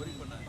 ஒரு பண்ணாங்க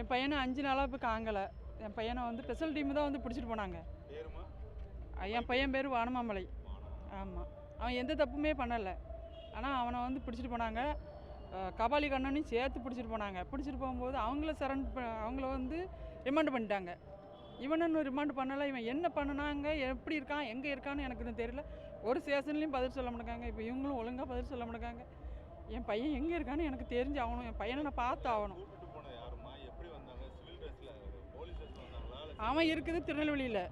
என் பையனை அஞ்சு நாளாக இப்போ காங்கலை. என் பையனை வந்து ஸ்பெஷல் டீம் தான் வந்து பிடிச்சிட்டு போனாங்க. என் பையன் பேர் வானமாமலை. ஆமாம் அவன் எந்த தப்புமே பண்ணலை. ஆனால் அவனை வந்து பிடிச்சிட்டு போனாங்க. கபாலி கண்ணனையும் சேர்த்து பிடிச்சிட்டு போனாங்க. பிடிச்சிட்டு போகும்போது அவங்கள சரண் அவங்கள வந்து ரிமாண்ட் பண்ணிட்டாங்க. இவனை இன்னும் ரிமாண்ட் பண்ணலை. இவன் என்ன பண்ணுனாங்க? எப்படி இருக்கான்? எங்கே இருக்கான்னு எனக்கு தெரியல. ஒரு ஸ்டேஷன்லேயும் பதில் சொல்ல மாட்டேங்காங்க. இப்போ இவங்களும் ஒழுங்காக பதில் சொல்ல மாட்டேங்காங்க. என் பையன் எங்கே இருக்கான்னு எனக்கு தெரிஞ்சு ஆகணும். என் பையனை நான் பார்த்து ஆகணும். அவன் இருக்குது திருநெல்வேலியில்.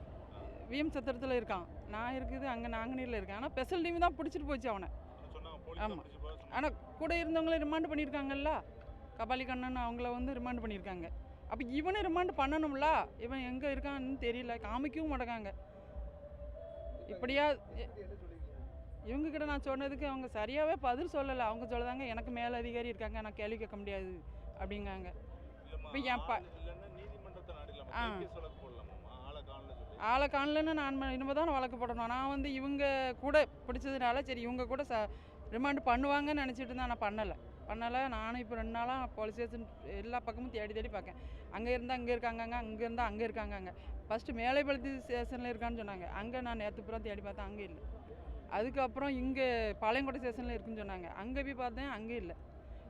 விஎம் சத்திரத்தில் இருக்கான். நான் இருக்குது அங்கே நாங்குநீரில் இருக்கேன். ஆனால் ஸ்பெஷல் டீம் தான் பிடிச்சிட்டு போச்சு அவனை. என்ன சொன்னாங்க போலீஸ் ஆமா. பிடிச்சு போக சொன்னாங்க ஆனால் கூட இருந்தவங்கள ரிமாண்ட் பண்ணியிருக்காங்கல்ல? கபாலி கண்ணன் அவங்கள வந்து ரிமாண்ட் பண்ணியிருக்காங்க. அப்போ இவனை ரிமாண்ட் பண்ணணும்ல? இவன் எங்கே இருக்கான்னு தெரியல. காமிக்கவும் மாட்டேங்காங்க. இப்படியா எ- இவங்க கிட்ட நான் சொன்னதுக்கு அவங்க சரியாகவே பதில் சொல்லலை. அவங்க சொல்லுதாங்க எனக்கு மேல் அதிகாரி இருக்காங்க. நான் கேள்வி கேட்க முடியாது. அப்படிங்காங்க. இப்ப என் ப- ஆ. ஆளை காணலன்னு நான் இனிமேல் தான் வழக்கு போடணும். நான் வந்து இவங்க கூட பிடிச்சதுனால சரி இவங்க கூட ச ரிமாண்ட் பண்ணுவாங்கன்னு நினச்சிட்டு இருந்தேன் நான் பண்ணலை. பண்ணால நானும் இப்போ ரெண்டு நாளாக போலீஸ் ஸ்டேஷன் எல்லா பக்கமும் தேடி தேடி பார்க்கேன் அங்கே இருந்தால் அங்கே இருக்காங்க அங்கே இருந்தால் அங்கே இருக்காங்கங்க ஃபஸ்ட்டு மேலைப்பழுத்தி ஸ்டேஷனில் இருக்கான்னு சொன்னாங்க. அங்கே நான் நேற்று புறம் தேடி பார்த்தேன் அங்கே இல்லை. அதுக்கப்புறம் இங்கே பாளையங்கோட்டை ஸ்டேஷனில் இருக்குன்னு சொன்னாங்க. அங்கே போய் பார்த்தேன் அங்கே இல்லை.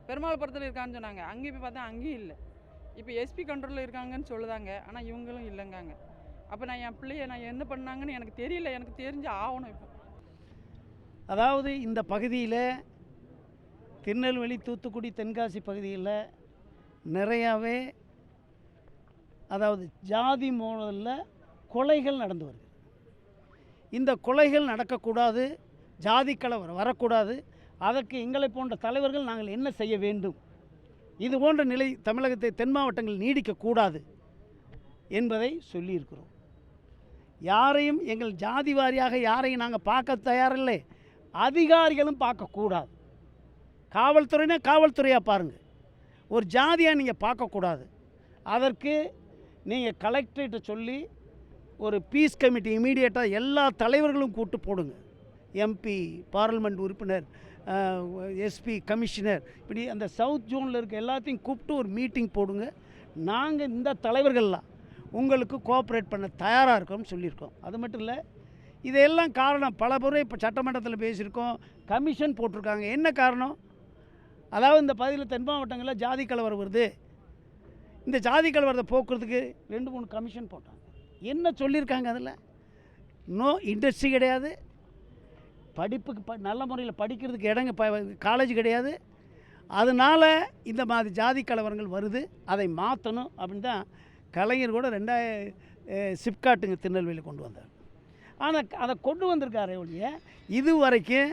பெருமாள்புரத்தில் இருக்கான்னு சொன்னாங்க. அங்கே போய் பார்த்தேன் அங்கேயும் இல்லை. இப்போ எஸ்பி கண்ட்ரோலில் இருக்காங்கன்னு சொல்லுதாங்க. ஆனால் இவங்களும் இல்லைங்காங்க. அப்போ நான் என் பிள்ளைய நான் என்ன பண்ணாங்கன்னு எனக்கு தெரியல. எனக்கு தெரிஞ்சு ஆகணும் இப்போ. அதாவது இந்த பகுதியில் திருநெல்வேலி தூத்துக்குடி தென்காசி பகுதியில் நிறையாவே அதாவது ஜாதி மோதலில் கொலைகள் நடந்து வருது. இந்த கொலைகள் நடக்கக்கூடாது ஜாதி வரக்கூடாது அதற்கு எங்களை போன்ற தலைவர்கள் நாங்கள் என்ன செய்ய வேண்டும்? இது போன்ற நிலை தமிழகத்தை தென் மாவட்டங்களில் நீடிக்கக்கூடாது என்பதை சொல்லியிருக்கிறோம். யாரையும் எங்கள் ஜாதி வாரியாக யாரையும் நாங்கள் பார்க்க தயாரில்லை. அதிகாரிகளும் பார்க்கக்கூடாது. காவல்துறைனா காவல்துறையாக பாருங்கள் ஒரு ஜாதியாக நீங்கள் பார்க்கக்கூடாது. அதற்கு நீங்கள் கலெக்டர்கிட்ட சொல்லி ஒரு பீஸ் கமிட்டி இமீடியட்டாக எல்லா தலைவர்களும் கூட்டு போடுங்க. எம்பி பார்லிமெண்ட் உறுப்பினர் எஸ்பி கமிஷனர் இப்படி அந்த சவுத் ஜோனில் இருக்க எல்லாத்தையும் கூப்பிட்டு ஒரு மீட்டிங் போடுங்க. நாங்கள் இந்த தலைவர்கள்லாம் உங்களுக்கு கோஆப்ரேட் பண்ண தயாராக இருக்கோம்னு சொல்லியிருக்கோம். அது மட்டும் இல்லை இதெல்லாம் காரணம் பல முறை இப்போ சட்டமன்றத்தில் பேசியிருக்கோம். கமிஷன் போட்டிருக்காங்க. என்ன காரணம்? அதாவது இந்த பகுதியில் தென் மாவட்டங்களில் ஜாதி கலவரம் வருது. இந்த ஜாதி கலவரத்தை போக்குறதுக்கு ரெண்டு மூணு கமிஷன் போட்டாங்க. என்ன சொல்லியிருக்காங்க அதில்? நோ இண்டஸ்ட்ரி கிடையாது. படிப்புக்கு ப நல்ல முறையில் படிக்கிறதுக்கு இடங்க ப காலேஜ் கிடையாது. அதனால் இந்த மாதிரி ஜாதி கலவரங்கள் வருது. அதை மாற்றணும் அப்படின்னு தான் கலைஞர் கூட ரெண்டாய சிப்காட்டுங்க திருநெல்வேலி கொண்டு வந்தார். ஆனால் அதை கொண்டு வந்திருக்காரே ஒழிய இது வரைக்கும்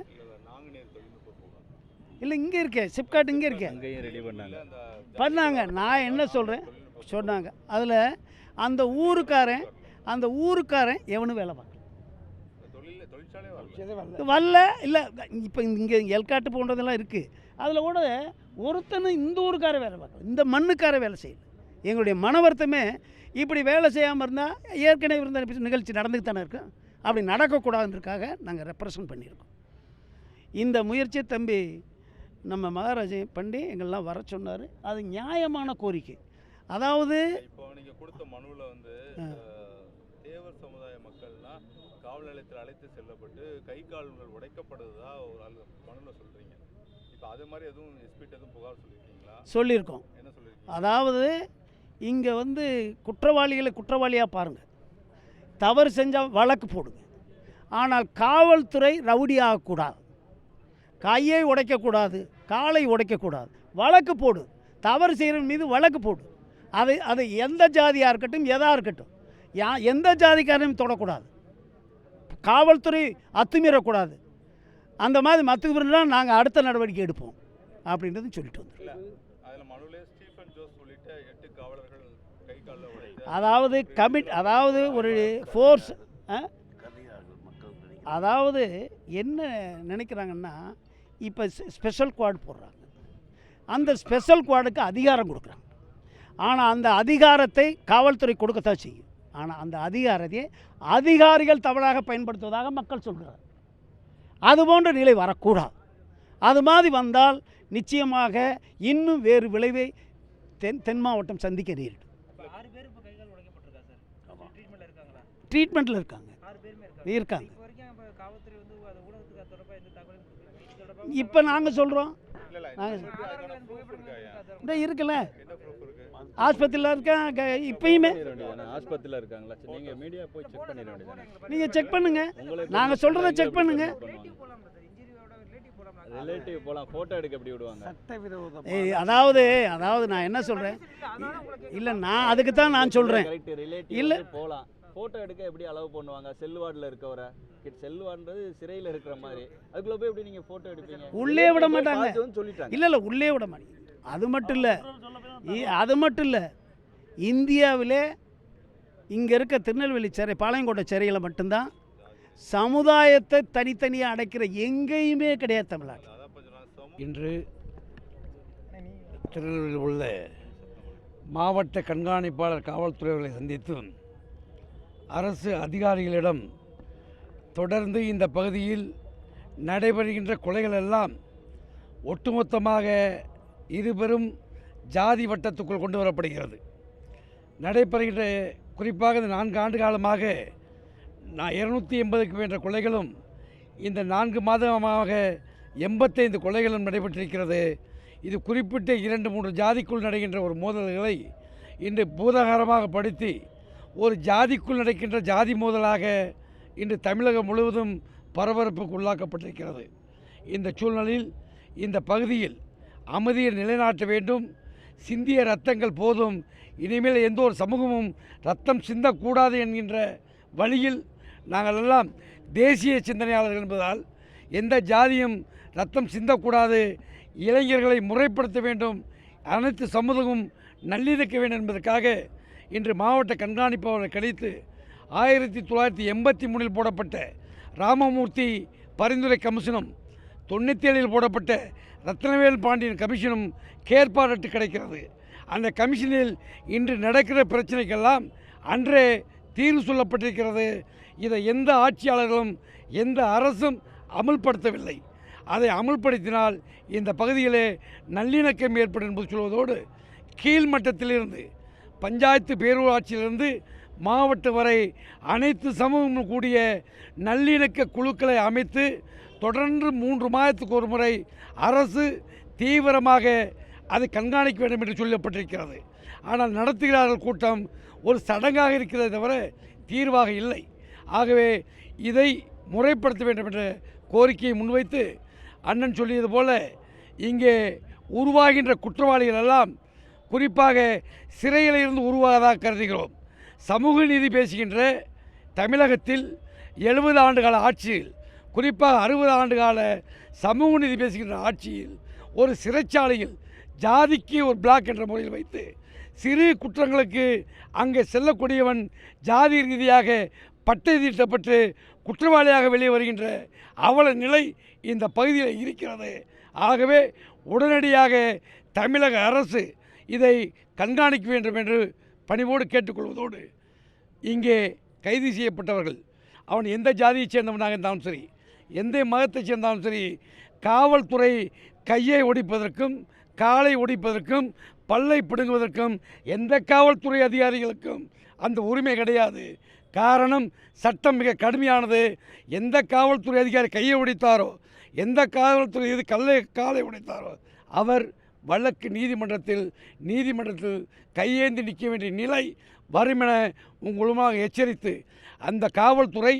இல்லை இங்கே இருக்கே சிப்காட் இங்கே இருக்கே. அங்கேயும் ரெடி பண்ணாங்க. பண்ணாங்க. நான் என்ன சொல்கிறேன் சொன்னாங்க. அதில் அந்த ஊருக்காரன் அந்த ஊருக்காரன் எவனும் வேலை பார்க்கல. தொழிற்சாலை வரல இல்லை இப்போ இங்கே எல்காட்டு போன்றதெல்லாம் இருக்குது அதில் கூட ஒருத்தனும் இந்த ஊருக்கார வேலை பார்க்கல. இந்த மண்ணுக்கார வேலை செய்யல. எங்களுடைய மன வருத்தமே இப்படி வேலை செய்யாமல் இருந்தால் ஏற்கனவே இருந்த நிகழ்ச்சி நடந்துட்டு தானே இருக்கும். அப்படி நடக்கக்கூடாதுன்றதுக்காக நாங்கள் ரெப்ரசன்ட் பண்ணியிருக்கோம். இந்த முயற்சியை தம்பி நம்ம மகாராஜை பண்ணி எங்கள்லாம் வர சொன்னார் அது நியாயமான கோரிக்கை. அதாவது இப்போ நீங்க கொடுத்த மனுவில் வந்து தேவர் சமுதாய மக்கள்னா காவல் நிலையத்தில் அழைத்து செல்லப்பட்டு கை கால்கள் உடைக்கப்படுறதா ஒரு மனுவில் சொல்றீங்க. இப்போ அது மாதிரி எதுவும் எஸ்பிட்ட எதுவும் புகார் சொல்லியிருக்கீங்களா? சொல்லியிருக்கோம். என்ன சொல்லியிருக்கீங்க? அதாவது இங்கே வந்து குற்றவாளிகளை குற்றவாளியாக பாருங்கள் தவறு செஞ்சால் வழக்கு போடுங்க. ஆனால் காவல்துறை ரவுடி ஆகக்கூடாது கையை உடைக்கக்கூடாது. காலை உடைக்கக்கூடாது. வழக்கு போடு. தவறு செய்கிறவன் மீது வழக்கு போடு. அது அது எந்த ஜாதியாக இருக்கட்டும் எதாக இருக்கட்டும். யா எந்த ஜாதிக்காரனையும் தொடக்கூடாது. காவல்துறை அத்துமீறக்கூடாது. அந்த மாதிரி மற்ற நாங்கள் அடுத்த நடவடிக்கை எடுப்போம். அப்படின்றது சொல்லிட்டு உடைத்து அதாவது கமிட் அதாவது ஒரு ஃபோர்ஸ் அதாவது என்ன நினைக்கிறாங்கன்னா இப்போ ஸ்பெஷல் குவாட் போடுறாங்க. அந்த ஸ்பெஷல் குவாடுக்கு அதிகாரம் கொடுக்குறாங்க. ஆனால் அந்த அதிகாரத்தை காவல்துறை கொடுக்கத்தான் செய்யும். ஆனால் அந்த அதிகாரத்தை அதிகாரிகள் தவறாக பயன்படுத்துவதாக மக்கள் சொல்கிறார் அது போன்ற நிலை வரக்கூடாது. அது மாதிரி வந்தால் நிச்சயமாக இன்னும் வேறு விளைவை தென் தென் மாவட்டம் சந்திக்க நேரிடும். ட்ரீட்மெண்ட்டில் இருக்காங்க. இருக்காங்க. இப்போ நாங்கள் சொல்கிறோம்? இந்த இருக்குல்ல. ஆஸ்பத்திரியில் இருக்கேன் இப்பயுமே? ஆஸ்பத்திரியில் இருக்காங்களா? நீங்கள் மீடியா போய் செக் பண்ணிட வேண்டியதானே நீங்கள் செக் பண்ணுங்க. நாங்கள் சொல்கிறத செக் பண்ணுங்க. போகலாம்ல சார் இன்ஜுரியோட ரிலேட்டிவ் போகலாம் ஃபோட்டோ எடுக்க எப்படி விடுவாங்க? ஏய், அதாவது அதாவது நான் என்ன சொல்கிறேன் இல்லை நான் அதுக்கு தான் நான் சொல்கிறேன் கரெக்ட் ரிலேட்டிவ் இல்ல. போகலாம் ஃபோட்டோ எடுக்க எப்படி அலோவ் பண்ணுவாங்க? செல் வார்டில் இருக்கவரை. செல் வார்டுன்றது சிறையில் இருக்கிற மாதிரி. அதுக்குள்ள போய் எப்படி நீங்கள் ஃபோட்டோ எடுப்பீங்க? உள்ளே விட மாட்டாங்க. சொல்லிட்டாங்க. இல்லை இல்லை உள்ளே விட மாட்டேங்குது அது மட்டும் இல்லை. அது மட்டும் இல்லை. இந்தியாவிலே இங்கே இருக்க திருநெல்வேலி சிறை பாளையங்கோட்டை சிறையில் மட்டும்தான் சமுதாயத்தை தனித்தனியாக அடைக்கிற எங்கேயுமே கிடையாது தமிழ்நாட்டில். இன்று திருநெல்வேலியில் உள்ள மாவட்ட கண்காணிப்பாளர் காவல்துறைகளை சந்தித்து அரசு அதிகாரிகளிடம் தொடர்ந்து இந்த பகுதியில் நடைபெறுகின்ற கொலைகள் எல்லாம் ஒட்டுமொத்தமாக இருபெரும் ஜாதி வட்டத்துக்குள் கொண்டு வரப்படுகிறது. நடைபெறுகின்ற குறிப்பாக இந்த நான்கு ஆண்டு காலமாக நான் இருநூற்றி எண்பதுக்கு வேண்ட கொலைகளும் இந்த நான்கு மாதமாக எண்பத்தைந்து கொலைகளும் நடைபெற்றிருக்கிறது. இது குறிப்பிட்ட இரண்டு மூன்று ஜாதிக்குள் நடக்கின்ற ஒரு மோதல்களை இன்று பூதாகாரமாக படுத்தி ஒரு ஜாதிக்குள் நடக்கின்ற ஜாதி மோதலாக இன்று தமிழகம் முழுவதும் பரபரப்புக்கு உள்ளாக்கப்பட்டிருக்கிறது. இந்த சூழ்நிலையில் இந்த பகுதியில் அமைதியை நிலைநாட்ட வேண்டும். சிந்திய ரத்தங்கள் போதும். இனிமேல் எந்த ஒரு சமூகமும் ரத்தம் சிந்தக்கூடாது என்கின்ற வழியில் நாங்கள் எல்லாம் தேசிய சிந்தனையாளர்கள் என்பதால் எந்த ஜாதியும் ரத்தம் சிந்தக்கூடாது. இளைஞர்களை முறைப்படுத்த வேண்டும். அனைத்து சமூகமும் நல்லிணக்க வேண்டும் என்பதற்காக இன்று மாவட்ட கண்காணிப்பாளரை கழித்து ஆயிரத்தி தொள்ளாயிரத்தி எண்பத்தி மூணில் போடப்பட்ட ராமமூர்த்தி பரிந்துரை கமிஷனும் தொண்ணூற்றி ஏழில் போடப்பட்ட ரத்னவேல் பாண்டியன் கமிஷனும் கேற்பாடட்டு கிடைக்கிறது. அந்த கமிஷனில் இன்று நடக்கிற பிரச்சனைக்கெல்லாம் அன்றே தீர்வு சொல்லப்பட்டிருக்கிறது. இதை எந்த ஆட்சியாளர்களும் எந்த அரசும் அமல்படுத்தவில்லை. அதை அமல்படுத்தினால் இந்த பகுதியிலே நல்லிணக்கம் ஏற்படும் என்பது சொல்வதோடு கீழ்மட்டத்திலிருந்து பஞ்சாயத்து பேரூராட்சியிலிருந்து மாவட்டம் வரை அனைத்து சமூகமும் கூடிய நல்லிணக்க குழுக்களை அமைத்து தொடர்ந்து மூன்று மாதத்துக்கு ஒரு முறை அரசு தீவிரமாக அதை கண்காணிக்க வேண்டும் என்று சொல்லப்பட்டிருக்கிறது. ஆனால் நடத்துகிறார்கள் கூட்டம் ஒரு சடங்காக இருக்கிறதை தவிர தீர்வாக இல்லை. ஆகவே இதை முறைப்படுத்த வேண்டும் என்ற கோரிக்கையை முன்வைத்து அண்ணன் சொல்லியது போல இங்கே உருவாகின்ற குற்றவாளிகள் எல்லாம் குறிப்பாக சிறையிலிருந்து உருவாகதாக உருவாவதாக கருதுகிறோம். சமூக நீதி பேசுகின்ற தமிழகத்தில் எழுபது ஆண்டுகால ஆட்சியில் குறிப்பாக அறுபது ஆண்டுகால சமூக நீதி பேசுகின்ற ஆட்சியில் ஒரு சிறைச்சாலையில் ஜாதிக்கு ஒரு பிளாக் என்ற முறையில் வைத்து சிறு குற்றங்களுக்கு அங்கே செல்லக்கூடியவன் ஜாதி ரீதியாக பட்டை தீட்டப்பட்டு குற்றவாளியாக வெளியே வருகின்ற அவல நிலை இந்த பகுதியில் இருக்கிறது. ஆகவே உடனடியாக தமிழக அரசு இதை கண்காணிக்க வேண்டும் என்று பணிவோடு கேட்டுக்கொள்வதோடு இங்கே கைது செய்யப்பட்டவர்கள். அவன் எந்த ஜாதியைச் சேர்ந்தவனாக இருந்தாலும் சரி எந்த மதத்தைச் சேர்ந்தாலும் சரி காவல்துறை கையை ஒடிப்பதற்கும் காலை ஒடிப்பதற்கும் பல்லை பிடுங்குவதற்கும் எந்த காவல்துறை அதிகாரிகளுக்கும் அந்த உரிமை கிடையாது. காரணம் சட்டம் மிக கடுமையானது. எந்த காவல்துறை அதிகாரி கையை உடைத்தாரோ எந்த காவல்துறை இது கல்லை காலை உடைத்தாரோ அவர் வழக்கு நீதிமன்றத்தில் நீதிமன்றத்தில் கையேந்தி நிற்க வேண்டிய நிலை வரும் என உங்களுமாக எச்சரித்து அந்த காவல்துறை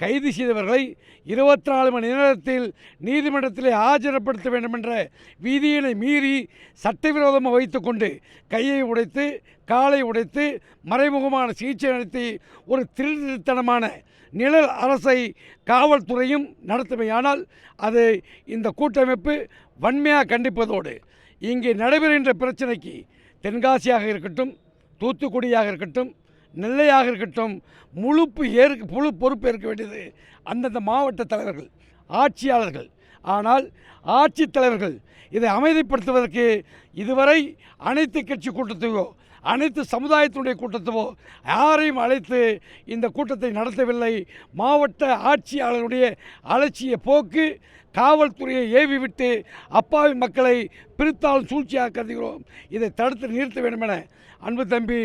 கைது செய்தவர்களை இருபத்தி நாலு மணி நேரத்தில் நீதிமன்றத்திலே ஆஜர்படுத்த வேண்டும் என்ற விதியினை மீறி சட்டவிரோதமாக வைத்துக்கொண்டு கையை உடைத்து காலை உடைத்து மறைமுகமான சிகிச்சை நடத்தி ஒரு திருத்தனமான நிழல் அரசை காவல்துறையும் நடத்துமையானால் அது இந்த கூட்டமைப்பு வன்மையாக கண்டிப்பதோடு இங்கே நடைபெறுகின்ற பிரச்சனைக்கு தென்காசியாக இருக்கட்டும் தூத்துக்குடியாக இருக்கட்டும் நெல்லையாக இருக்கட்டும் முழுப்பு ஏற்க முழு பொறுப்பு ஏற்க வேண்டியது அந்தந்த மாவட்ட தலைவர்கள் ஆட்சியாளர்கள். ஆனால் ஆட்சித்தலைவர்கள் இதை அமைதிப்படுத்துவதற்கு இதுவரை அனைத்து கட்சி கூட்டத்தையோ அனைத்து சமுதாயத்தினுடைய கூட்டத்தையோ யாரையும் அழைத்து இந்த கூட்டத்தை நடத்தவில்லை. மாவட்ட ஆட்சியாளருடைய அலட்சிய போக்கு காவல்துறையை ஏவி விட்டு அப்பாவி மக்களை பிரித்தாலும் சூழ்ச்சியாக கருதுகிறோம் இதை தடுத்து நிறுத்த வேண்டுமென அன்பு தம்பி